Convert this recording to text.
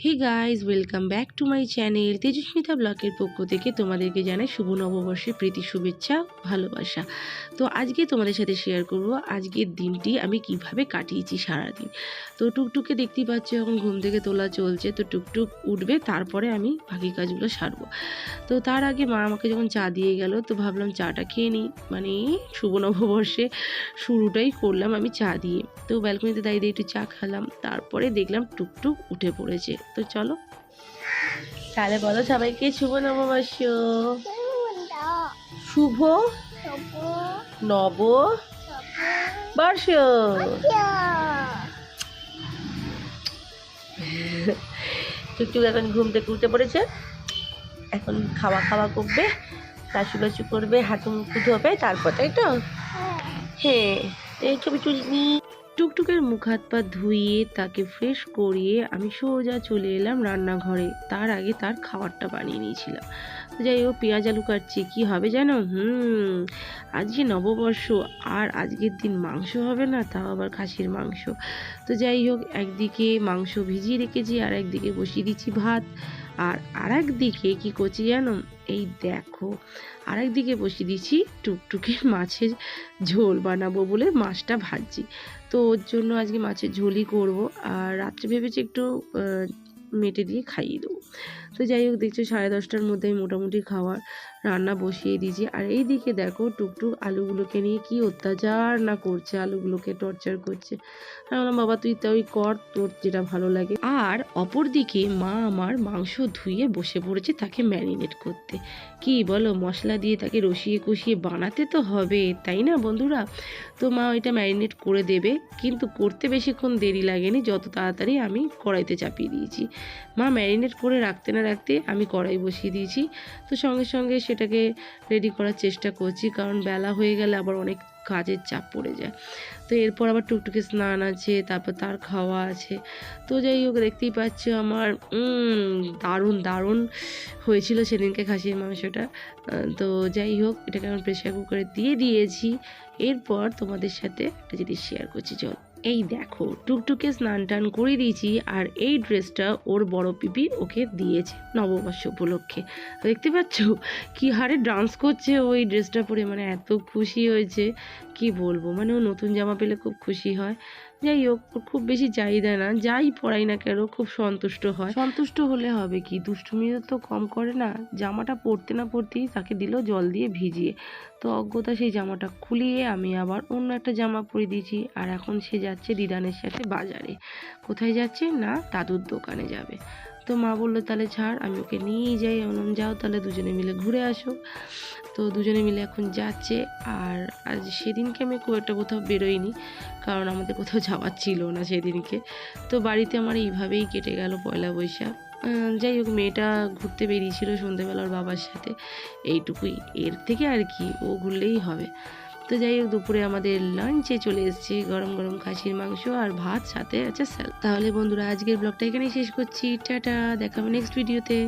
Hey guys welcome back to my channel Tejasmita ব্লকের পক্ষ থেকে তোমাদেরকে জানাই শুভ নববর্ষের প্রীতি, শুভেচ্ছা, ভালোবাসা। তো আজকে তোমাদের সাথে শেয়ার করব আজকের দিনটি আমি কীভাবে কাটিয়েছি সারাদিন। তো টুকটুকে দেখতেই পাচ্ছ এখন ঘুম থেকে তোলা চলছে, তো টুকটুক উঠবে, তারপরে আমি বাকি কাজগুলো সারবো। তো তার আগে মা আমাকে যখন চা দিয়ে গেল, তো ভাবলাম চাটা খেয়ে নিই। মানে শুভ নববর্ষে শুরুটাই করলাম আমি চা দিয়ে। তো ব্যালকনিতে দাঁড়িয়ে একটু চা খেলাম, তারপরে দেখলাম টুকটুক উঠে পড়েছে। তো চলো। তাহলে বলো সবাইকে শুভ নববর্ষ। শুভ নব বর্ষ টুকটুক এখন ঘুম থেকে উঠে পড়েছে। এখন খাওয়া খাওয়া করবে বাসু করবে, হাঁটু মুখু ধোবে, তারপর তাই তো? হ্যাঁ এই ছবি তুলিনি টুকটুকের মুখ হাত পা ধুইয়ে তাকে ফ্রেশ করিয়ে আমি সোজা চলে এলাম রান্নাঘরে। তার আগে তার খাবারটা বানিয়ে নিয়েছিলাম। যাই হোক, পেঁয়াজ আলু কাটছি, কি হবে জানো? হুম আজকে নববর্ষ, আর আজকের দিন মাংস হবে না, তাও আবার খাসির মাংস। তো যাই হোক, একদিকে মাংস ভিজিয়ে রেখেছি, আর একদিকে বসিয়ে দিচ্ছি ভাত। আর আর দিকে কি করছি জানো? এই দেখো আর দিকে বসিয়ে দিচ্ছি টুকটুকে মাছের ঝোল বানাবো বলে মাছটা ভাজছি। তো ওর জন্য আজকে মাছের ঝোলই করব। আর রাত্রে ভেবেছি একটু মেটে দিয়ে খাইয়ে দেবো। তো যাই হোক, দেখছ সাড়ে দশটার মধ্যে আমি মোটামুটি খাওয়ার রান্না বসিয়ে দিয়েছি। আর এই দিকে দেখো টুকটুক আলুগুলোকে নিয়ে কি অত্যাচার না করছে, আলুগুলোকে টর্চার করছে। আমি বললাম, বাবা, তুই তাই কর, তোর যেটা ভালো লাগে। আর অপর দিকে মা আমার মাংস ধুয়ে বসে পড়েছে তাকে ম্যারিনেট করতে। কি বলো, মশলা দিয়ে তাকে রসিয়ে কষিয়ে বানাতে তো হবে, তাই না বন্ধুরা? তো মা ওইটা ম্যারিনেট করে দেবে, কিন্তু করতে বেশিক্ষণ দেরি লাগেনি, যত তাড়াতাড়ি আমি কড়াইতে চাপিয়ে দিয়েছি। মা ম্যারিনেট করে রাখতে না রাখতে আমি কড়াই বসিয়ে দিয়েছি। তো সঙ্গে সঙ্গে সেটাকে রেডি করার চেষ্টা করছি, কারণ বেলা হয়ে গেলে আবার অনেক কাজের চাপ পড়ে যায়। তো এরপর আবার টুকটুকে স্নান আছে, তারপর তার খাওয়া আছে। তো যাই হোক, দেখতেই পাচ্ছ আমার দারুণ দারুণ হয়েছিল সেদিনকে খাসির মাংসটা। তো যাই হোক, এটাকে আমি প্রেশার কুকারে দিয়ে দিয়েছি। এরপর তোমাদের সাথে একটা জিনিস শেয়ার করছি, চল। এই দেখো, টুকটুকে স্নান টান করে দিয়েছি আর এই ড্রেসটা ওর বড় পিপি ওকে দিয়েছে নববর্ষ উপলক্ষে। দেখতে পাচ্ছ? কি হারে ডান্স করছে ওই ড্রেসটা পরে মানে এত খুশি হয়েছে। কি বলব? মানে ও নতুন জামা পেলে খুব খুশি হয়। যাই হোক খুব বেশি চাহিদা না, যাই পড়াই না কেন, খুব সন্তুষ্ট হয়। সন্তুষ্ট হলে হবে কি? দুষ্টুমি তো কম করে না। জামাটা পরতে না পরতেই তাকে দিল জল দিয়ে ভিজিয়ে। তো অজ্ঞতা সেই জামাটা খুলিয়ে আমি আবার অন্য একটা জামা পরে দিয়েছি। আর এখন সে যাচ্ছে দিদানের সাথে বাজারে। কোথায় যাচ্ছে? না, দাদুর দোকানে যাবে। তো মা বলল, তাহলে ছাড়, আমি ওকে নিয়েই যাই। বললাম, যাও তাহলে দুজনে মিলে ঘুরে আসো। তো দুজনে মিলে এখন যাচ্ছে। আর আজ সেদিনকে আমি খুব একটা কোথাও বেরোইনি, কারণ আমাদের কোথাও যাওয়ার ছিল না সেদিনকে। তো বাড়িতে আমার এইভাবেই কেটে গেল পয়লা বৈশাখ। যাই হোক, মেয়েটা ঘুরতে বেরিয়েছিল সন্ধেবেলা ওর বাবার সাথে। এইটুকুই। এর থেকে আর কি, ও ঘুরলেই হবে। তো যাই হোক, দুপুরে আমাদের লাঞ্চে চলে এসেছে গরম গরম খাসির মাংস আর ভাত, সাথে আছে স্যাল তাহলে বন্ধুরা, আজকের ব্লগটা এখানেই শেষ করছি। টাটা দেখাবো নেক্সট ভিডিওতে